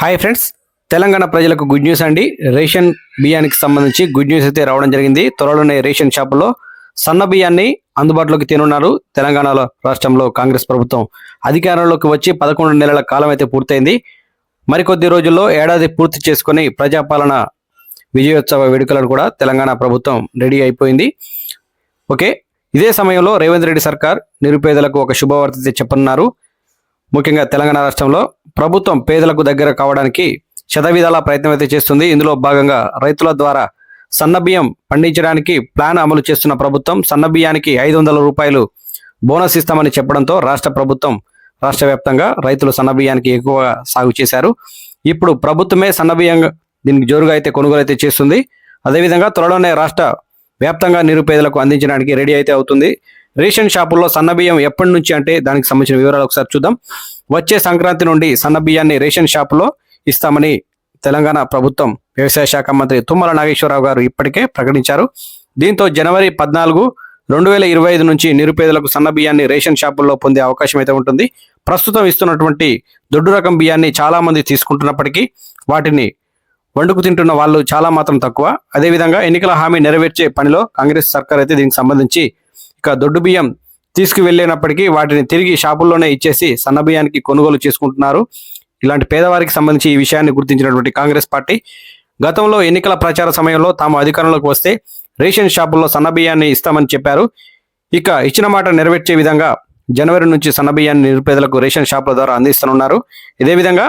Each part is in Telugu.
హాయ్ ఫ్రెండ్స్ తెలంగాణ ప్రజలకు గుడ్ న్యూస్ అండి. రేషన్ బియ్యానికి సంబంధించి గుడ్ న్యూస్ అయితే రావడం జరిగింది. త్వరలోనే రేషన్ షాపులో సన్న బియ్యాన్ని అందుబాటులోకి తినున్నారు తెలంగాణలో రాష్ట్రంలో కాంగ్రెస్ ప్రభుత్వం. అధికారంలోకి వచ్చి పదకొండు నెలల కాలం అయితే పూర్తయింది. మరికొద్ది రోజుల్లో ఏడాది పూర్తి చేసుకుని ప్రజాపాలన విజయోత్సవ వేడుకలను కూడా తెలంగాణ ప్రభుత్వం రెడీ అయిపోయింది. ఓకే ఇదే సమయంలో రేవంత్ రెడ్డి సర్కార్ నిరుపేదలకు ఒక శుభవార్త చెప్పనున్నారు. ముఖ్యంగా తెలంగాణ రాష్ట్రంలో ప్రభుత్వం పేదలకు దగ్గర కావడానికి శతవిధాల ప్రయత్నం అయితే చేస్తుంది. ఇందులో భాగంగా రైతుల ద్వారా సన్న బియ్యం పండించడానికి ప్లాన్ అమలు చేస్తున్న ప్రభుత్వం సన్న బియ్యానికి ఐదు వందల రూపాయలు బోనస్ ఇస్తామని చెప్పడంతో రాష్ట్ర ప్రభుత్వం రాష్ట్ర వ్యాప్తంగా రైతులు సన్నబియ్యానికి ఎక్కువగా సాగు చేశారు. ఇప్పుడు ప్రభుత్వమే సన్న బియ్యం దీనికి జోరుగా అయితే కొనుగోలు అయితే చేస్తుంది. అదేవిధంగా త్వరలోనే రాష్ట్ర వ్యాప్తంగా నిరుపేదలకు అందించడానికి రెడీ అయితే అవుతుంది. రేషన్ షాపుల్లో సన్న బియ్యం ఎప్పటి నుంచి అంటే దానికి సంబంధించిన వివరాలు ఒకసారి చూద్దాం. వచ్చే సంక్రాంతి నుండి సన్న బియ్యాన్ని రేషన్ షాపులో ఇస్తామని తెలంగాణ ప్రభుత్వం వ్యవసాయ శాఖ మంత్రి తుమ్మల నాగేశ్వరరావు గారు ఇప్పటికే ప్రకటించారు. దీంతో జనవరి పద్నాలుగు రెండు వేల ఇరవై ఐదు నుంచి నిరుపేదలకు సన్న బియ్యాన్ని రేషన్ షాపుల్లో పొందే అవకాశం అయితే ఉంటుంది. ప్రస్తుతం ఇస్తున్నటువంటి దొడ్డు రకం బియ్యాన్ని చాలామంది తీసుకుంటున్నప్పటికీ వాటిని వండుకు తింటున్న వాళ్ళు చాలా మాత్రం తక్కువ. అదేవిధంగా ఎన్నికల హామీ నెరవేర్చే పనిలో కాంగ్రెస్ సర్కార్ అయితే దీనికి సంబంధించి ఇక దొడ్డు బియ్యం తీసుకువెళ్ళినప్పటికీ వాటిని తిరిగి షాపుల్లోనే ఇచ్చేసి సన్న బియ్యానికి కొనుగోలు చేసుకుంటున్నారు. ఇలాంటి పేదవారికి సంబంధించి ఈ విషయాన్ని గుర్తించినటువంటి కాంగ్రెస్ పార్టీ గతంలో ఎన్నికల ప్రచార సమయంలో తాము అధికారంలోకి వస్తే రేషన్ షాపుల్లో సన్నబియ్యాన్ని ఇస్తామని చెప్పారు. ఇక ఇచ్చిన మాట నెరవేర్చే విధంగా జనవరి నుంచి సన్నబియ్యాన్ని నిరుపేదలకు రేషన్ షాపుల ద్వారా అందిస్తున్నారు ఇదే విధంగా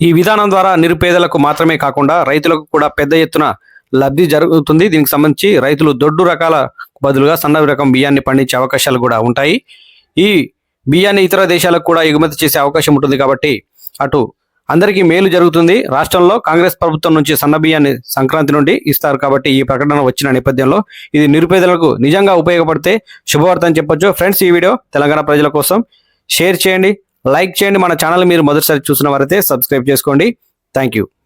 ఈ విధానం ద్వారా నిరుపేదలకు మాత్రమే కాకుండా రైతులకు కూడా పెద్ద ఎత్తున లబ్ధి జరుగుతుంది. దీనికి సంబంధించి రైతులు దొడ్డు రకాల బదులుగా సన్న రకం బియ్యాన్ని పండించే అవకాశాలు కూడా ఉంటాయి. ఈ బియ్యాన్ని ఇతర దేశాలకు కూడా ఎగుమతి చేసే అవకాశం ఉంటుంది కాబట్టి అటు అందరికీ మేలు జరుగుతుంది. రాష్ట్రంలో కాంగ్రెస్ ప్రభుత్వం నుంచి సన్న బియ్యాన్ని సంక్రాంతి నుండి ఇస్తారు కాబట్టి ఈ ప్రకటన వచ్చిన నేపథ్యంలో ఇది నిరుపేదలకు నిజంగా ఉపయోగపడితే శుభవార్త అని చెప్పొచ్చు. ఫ్రెండ్స్ ఈ వీడియో తెలంగాణ ప్రజల కోసం షేర్ చేయండి. లైక్ చేయండి. మన ఛానల్ మీరు మొదటిసారి చూసిన వారైతే సబ్స్క్రైబ్ చేసుకోండి. Thank you